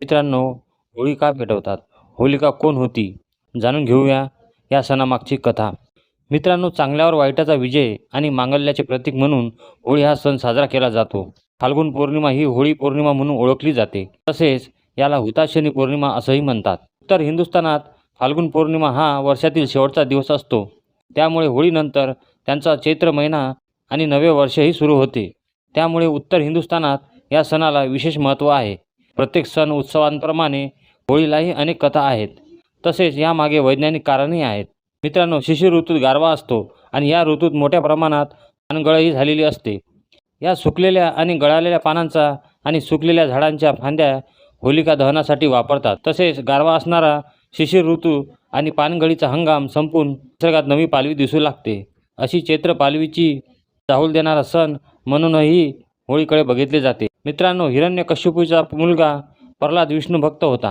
मित्रांनो होळी का पेटवतात होलिका कोण होती? जाणून घेऊया या सणामागची कथा. मित्रांनो चांगल्यावर वाईटाचा विजय आणि मांगल्याचे प्रतीक म्हणून होळी हा सण साजरा केला जातो. फाल्गुन पौर्णिमा ही होळी पौर्णिमा म्हणून ओळखली जाते. तसेच याला हुताशनी पौर्णिमा असंही म्हणतात. उत्तर हिंदुस्थानात फाल्गुन पौर्णिमा हा वर्षातील शेवटचा दिवस असतो. त्यामुळे होळीनंतर त्यांचा चैत्र महिना आणि नवे वर्षही सुरू होते. त्यामुळे उत्तर हिंदुस्थानात या सणाला विशेष महत्त्व आहे. प्रत्येक सण उत्सवांप्रमाणे होळीलाही अनेक कथा आहेत. तसेच यामागे वैज्ञानिक कारणही आहेत. मित्रांनो शिशिर ऋतूत गारवा असतो आणि या ऋतूत मोठ्या प्रमाणात पानगळही झालेली असते. या सुकलेल्या आणि गळालेल्या पानांचा आणि सुकलेल्या झाडांच्या फांद्या होलिका दहनासाठी वापरतात. तसेच गारवा असणारा शिशिर ऋतू आणि पानगळीचा हंगाम संपून निसर्गात नवी पालवी दिसू लागते. अशी चैत्र पालवीची चाहूल देणारा सण म्हणूनही होळीकडे बघितले जाते. मित्रांनो हिरण्यकश्यपूचा मुलगा प्रल्हाद विष्णू भक्त होता.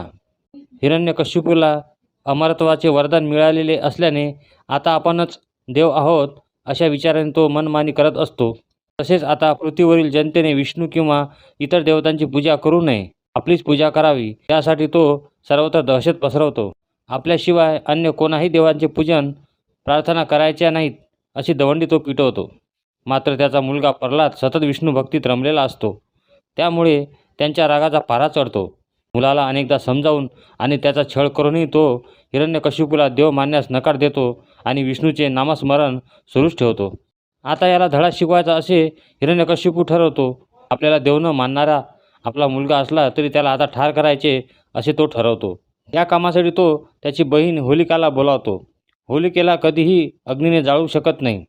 हिरण्यकश्यपूला अमरत्वाचे वरदान मिळालेले असल्याने आता आपणच देव आहोत अशा विचाराने तो मनमानी करत असतो. तसेच आता पृथ्वीवरील जनतेने विष्णू किंवा इतर देवतांची पूजा करू नये. आपलीच पूजा करावी त्यासाठी तो सर्वत्र दहशत पसरवतो. आपल्याशिवाय अन्य कोणाही देवांचे पूजन प्रार्थना करायच्या नाहीत अशी दवंडी तो पिटवतो. मात्र त्याचा मुलगा प्रल्हाद सतत विष्णू भक्तीत रमलेला असतो. त्यामुळे त्यांच्या रागाचा पारा चढतो. मुलाला अनेकदा समजावून आणि त्याचा छळ करूनही तो हिरण्यकशिपूला देव मानण्यास नकार देतो आणि विष्णूचे नामस्मरण सुरूच ठेवतो. आता याला धडा शिकवायचा असे हिरण्यकशिपू ठरवतो. आपल्याला देव न मानणारा आपला मुलगा असला तरी त्याला आता ठार करायचे असे तो ठरवतो. या कामासाठी तो त्याची बहीण होलिकाला बोलावतो. होलिकेला कधीही अग्नीने जाळू शकत नाही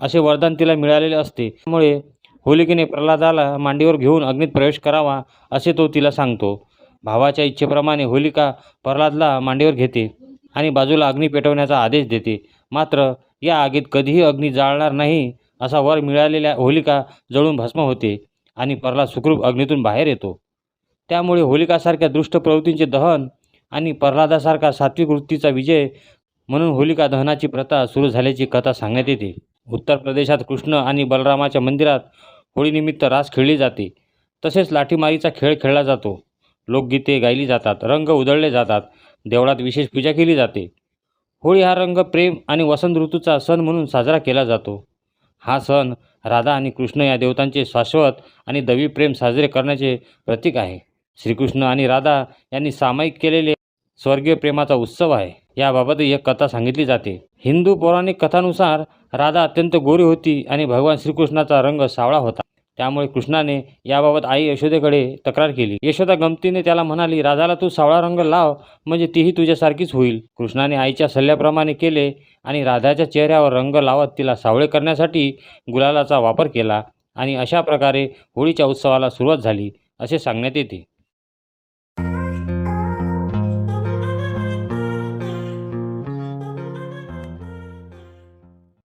असे वरदान तिला मिळालेले असते. त्यामुळे होलिकेने प्रल्हादाला मांडीवर घेऊन अग्नीत प्रवेश करावा असे तो तिला सांगतो. भावाच्या इच्छेप्रमाणे होलिका प्रल्हादला मांडीवर घेते आणि बाजूला अग्नी पेटवण्याचा आदेश देते. मात्र या आगीत कधीही अग्नी जाळणार नाही असा वर मिळालेल्या होलिका जळून भस्म होते आणि प्रल्हाद सुखरूप अग्नीतून बाहेर येतो. त्यामुळे होलिकासारख्या दुष्ट प्रवृत्तींचे दहन आणि प्रल्हादासारखा सात्विक वृत्तीचा विजय म्हणून होलिका दहनाची प्रथा सुरू झाल्याची कथा सांगण्यात येते. उत्तर प्रदेशात कृष्ण आणि बलरामाच्या मंदिरात होळीनिमित्त रास खेळली जाते. तसेच लाठीमारीचा खेळ खेळला जातो. लोकगीते गायली जातात रंग उधळले जातात देवळात विशेष पूजा केली जाते. होळी हा रंग प्रेम आणि वसंत ऋतूचा सण म्हणून साजरा केला जातो. हा सण राधा आणि कृष्ण या देवतांचे शाश्वत आणि दवी प्रेम साजरे करण्याचे प्रतीक आहे. श्रीकृष्ण आणि राधा यांनी सामायिक केलेले स्वर्गीय प्रेमाचा उत्सव आहे. याबाबत एक कथा सांगितली जाते. हिंदू पौराणिक कथानुसार राधा अत्यंत गोरी होती आणि भगवान श्रीकृष्णाचा रंग सावळा होता. त्यामुळे कृष्णाने याबाबत आई यशोदेकडे तक्रार केली. यशोदा गमतीने त्याला म्हणाली राधाला तू सावळा रंग लाव म्हणजे तीही तुझ्यासारखीच होईल. कृष्णाने आईच्या सल्ल्याप्रमाणे केले आणि राधाच्या चेहऱ्यावर रंग लावत तिला सावळे करण्यासाठी गुलालाचा वापर केला आणि अशा प्रकारे होळीच्या उत्सवाला सुरुवात झाली असे सांगण्यात येते.